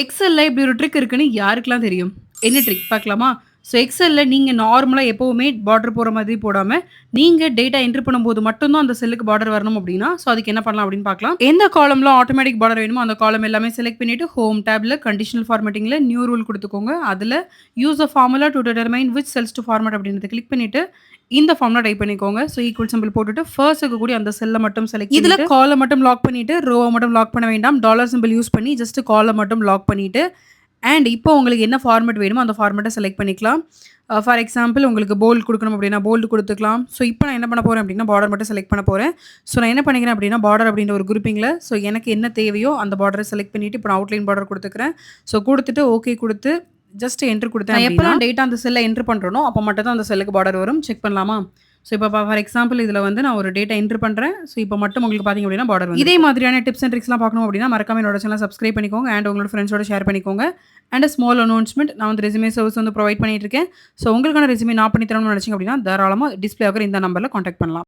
எக்ஸெல்ல இப்படி ஒரு ட்ரிக் இருக்குன்னு யாருக்கெல்லாம் தெரியும்? என்ன ட்ரிக் பார்க்கலாமா? ஸோ எக்ஸெல்ல நீங்கள் நார்மலாக எப்போவுமே பார்டர் போகிற மாதிரி போடாமல் நீங்கள் டேட்டா என்ட்ரு பண்ணும்போது மட்டும் தான் அந்த செல்லுக்கு பார்டர் வரணும் அப்படின்னா, ஸோ அதுக்கு என்ன பண்ணலாம் அப்படின்னு பார்க்கலாம். எந்த காலம்லாம் ஆட்டோமேட்டிக் பார்டர் வேணுமோ அந்த காலம் எல்லாமே செலக்ட் பண்ணிவிட்டு ஹோம் டேப்பில் கண்டிஷனல் ஃபார்மேட்டிங்கில் நியூ ரூல் கொடுத்துக்கோங்க அதில் use a formula to determine which cells to format அப்படின்றத கிளிக் பண்ணிவிட்டு இந்த ஃபார்முலா டைப் பண்ணிக்கோங்க. ஸோ ஈக்குவல் சிம்பல் போட்டுட்டு ஃபர்ஸ்ட் இருக்கக்கூடிய அந்த செல்ல மட்டும் செலக்ட் இதுல கால மட்டும் லாக் பண்ணிட்டு, ரோவ மட்டும் லாக் பண்ண வேண்டாம். டாலர் சிம்பல் யூஸ் பண்ணி ஜஸ்ட் கால மட்டும் லாக் பண்ணிட்டு, அண்ட் இப்போ உங்களுக்கு என்ன ஃபார்மேட் வேணுமோ அந்த ஃபார்மேட்ட செலக்ட் பண்ணிக்கலாம். ஃபார் எக்ஸாம்பிள் உங்களுக்கு போல்ட் குடுக்கணும் அப்படின்னா, போல்ட் குடுத்துக்கலாம். ஸோ இப்போ நான் என்ன பண்ண போறேன் அப்படின்னா, பார்டர் மட்டும் செலக்ட் பண்ண போறேன். ஸோ நான் என்ன பண்ணிக்கிறேன் அப்படின்னா, பார்டர் அப்படின்ற ஒரு குரூப்பிங்ல ஸோ எனக்கு என்ன தேவையோ அந்த பார்டர செலக்ட் பண்ணிட்டு, இப்போ நான் அவுட்லைன் பார்டர் குடுத்துக்கிறேன். ஸோ குடுத்துட்டு ஓகே குடுத்து, ஜஸ்ட் என்டர் குடுத்தேன் எப்பலாம் டேட்டா அந்த செல்ல என்டர் பண்றேனோ, அப்ப மட்டும் தான் அந்த செல்லுக்கு பார்டர் வரும். செக் பண்ணலாமா? ஸோ இப்போ ஃபார் எக்ஸாம்பிள் இதுல வந்து நான் ஒரு டேட்டா என்டர் பண்றேன். ஸோ இப்போ மட்டும் உங்களுக்கு பார்த்தீங்க அப்படின்னா பார்டர் இதே மாதிரியான டிப்ஸ் அண்ட் ட்ரிக்ஸ்லாம் பார்க்கணும் அப்படின்னா, மறக்காம என்னோட சேனல சப்ஸ்கிரைப் பண்ணிக்கோங்க. அண்ட் உங்களோட ஃப்ரெண்ட்ஸோட ஷேர் பண்ணிக்கோங்க. அண்ட் ஸ்மால் அனௌன்ஸ்மென்ட் நான் வந்து ரெஸ்யூமே சர்வீஸ் வந்து ப்ரொவைட் பண்ணிட்டு இருக்கேன். ஸோ உங்களுக்கான ரெஸ்யூமே நான் பண்ணி தரணும்னு நினைச்சீங்க அப்படின்னா, தாராளமா டிஸ்ப்ளே ஆகுற இந்த நம்பர்ல கான்டாக்ட் பண்ணலாம்.